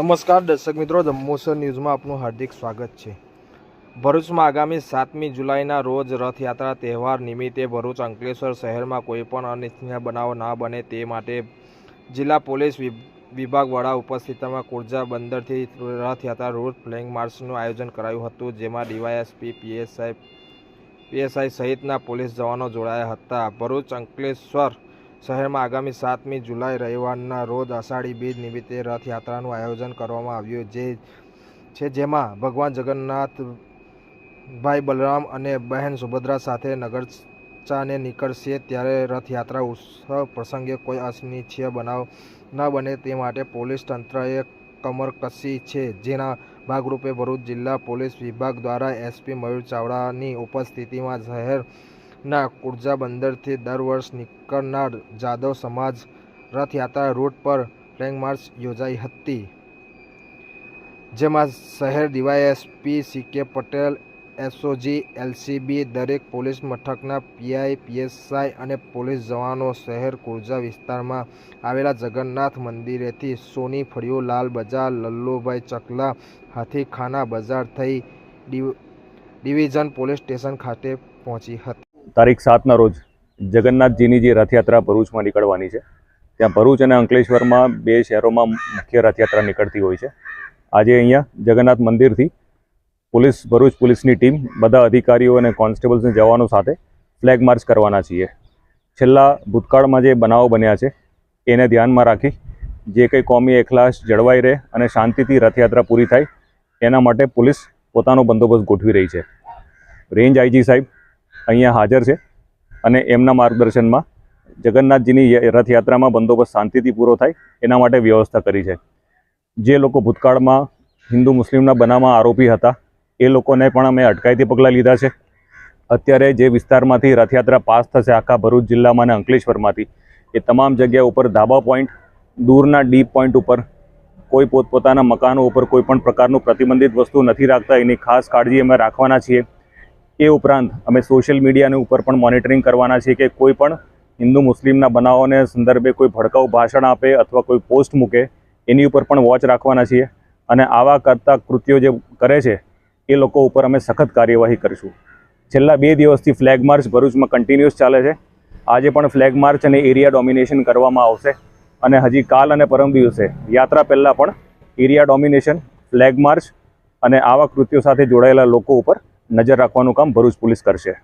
નમસ્કાર, દર્શક મિત્રો જમ્મુસર ન્યૂઝમાં આપનું હાર્દિક સ્વાગત છે. ભરૂચમાં આગામી સાતમી જુલાઈના રોજ રથયાત્રા તહેવાર નિમિત્તે ભરૂચ અંકલેશ્વર શહેરમાં કોઈપણ અનિચ્છનીય બનાવ ના બને તે માટે જિલ્લા પોલીસ વિભાગ વડા ઉપસ્થિતિમાં કુર્જા બંદરથી રથયાત્રા રૂટ ફ્લેગ માર્ચનું આયોજન કરાયું હતું, જેમાં ડીવાયએસપી પીએસઆઈ પીએસઆઈ સહિતના પોલીસ જવાનો જોડાયા હતા. ભરૂચ અંકલેશ્વર શહેરમાં આગામી સાતમી જુલાઈ રવિવારના રોજ અષાઢી બીજ નિમિત્તે રથયાત્રાનું આયોજન કરવામાં આવ્યું જે છે જેમાં ભગવાન જગન્નાથ ભાઈ બલરામ અને બહેન સુભદ્રા સાથે નગરચાને નીકળશે ત્યારે રથયાત્રા ઉત્સવ પ્રસંગે કોઈ અનિચ્છીય બનાવ ન બને તે માટે પોલીસ તંત્રએ કમર કસી છે. જેના ભાગરૂપે ભરૂચ જિલ્લા પોલીસ વિભાગ દ્વારા એસપી મયુર ચાવડાની ઉપસ્થિતિમાં શહેરના કુર્જા બંદરથી દર વર્ષ નીકળનાર જાદવ સમાજ રથયાત્રા રૂટ પર ફ્લેગ માર્ચ યોજાઈ હતી, જેમાં શહેર DYSP C K Patel, SOG, LCB દરેક પોલીસ મથકના પીઆઈ, પીએસઆઈ અને પોલીસ જવાનો શહેર કુર્જા વિસ્તારમાં આવેલા જગન્નાથ મંદિરેથી સોની ફળિયો, લાલ બજાર, લલ્લુભાઈ ચકલા, હાથીખાના બજાર થઈ ડિવિઝન પોલીસ સ્ટેશન ખાતે પહોંચી હતી. તારીખ સાતના રોજ જગન્નાથજીની જે રથયાત્રા ભરૂચમાં નીકળવાની છે. ત્યાં ભરૂચ અને અંકલેશ્વરમાં બે શહેરોમાં મુખ્ય રથયાત્રા નીકળતી હોય છે. આજે અહીંયા જગન્નાથ મંદિરથી પોલીસ, ભરૂચ પોલીસની ટીમ બધા અધિકારીઓ અને કોન્સ્ટેબલ્સને જવાનો સાથે ફ્લેગ માર્ચ કરવાના છીએ. છેલ્લા ભૂતકાળમાં જે બનાવો બન્યા છે, એને ધ્યાનમાં રાખી જે કંઈ કોમી એખલાસ જળવાઈ રહે અને શાંતિથી રથયાત્રા પૂરી થાય, એના માટે પોલીસ પોતાનો બંદોબસ્ત ગોઠવી રહી છે. રેન્જ આઈજી સાહેબ અહીંયા હાજર છે અને એમના માર્ગદર્શનમાં જગન્નાથજીની રથયાત્રામાં બંદોબસ્ત શાંતિથી પૂરો થાય એના માટે વ્યવસ્થા કરી છે. જે લોકો ભૂતકાળમાં હિન્દુ મુસ્લિમના બનાવમાં આરોપી હતા, એ લોકોને પણ અમે અટકાયતી પગલાં લીધા છે. અત્યારે જે વિસ્તારમાંથી રથયાત્રા પાસ થશે આખા ભરૂચ જિલ્લામાં અને અંકલેશ્વરમાંથી, એ તમામ જગ્યા ઉપર ધાબા પોઈન્ટ, દૂરના ડીપ પોઈન્ટ ઉપર કોઈ પોતપોતાના મકાનો ઉપર કોઈ પણ પ્રકારનું પ્રતિબંધિત વસ્તુ નથી રાખતા, એની ખાસ કાળજી અમે રાખવાના છીએ. એ ઉપરાંત અમે સોશિયલ મીડિયાને ઉપર પણ મોનિટરિંગ કરવાના છીએ કે કોઈ પણ હિન્દુ મુસ્લિમના બનાવોને સંદર્ભે કોઈ ભડકાઉ ભાષણ આપે અથવા કોઈ પોસ્ટ મૂકે, એની ઉપર પણ વોચ રાખવાના છીએ. અને આવા કરતા કૃત્યો જે કરે છે, એ લોકો ઉપર અમે સખત કાર્યવાહી કરીશું. છેલ્લા બે દિવસથી ફ્લેગ માર્ચ ભરૂચમાં કન્ટિન્યુઅસ ચાલે છે. આજે પણ ફ્લેગ માર્ચ અને એરિયા ડોમિનેશન કરવામાં આવશે. અને હજી કાલ અને પરમ દિવસે યાત્રા પહેલાં પણ એરિયા ડોમિનેશન ફ્લેગ માર્ચ અને આવા કૃત્યો સાથે જોડાયેલા લોકો ઉપર નજર રાખવાનું કામ ભરૂચ પોલીસ કરશે.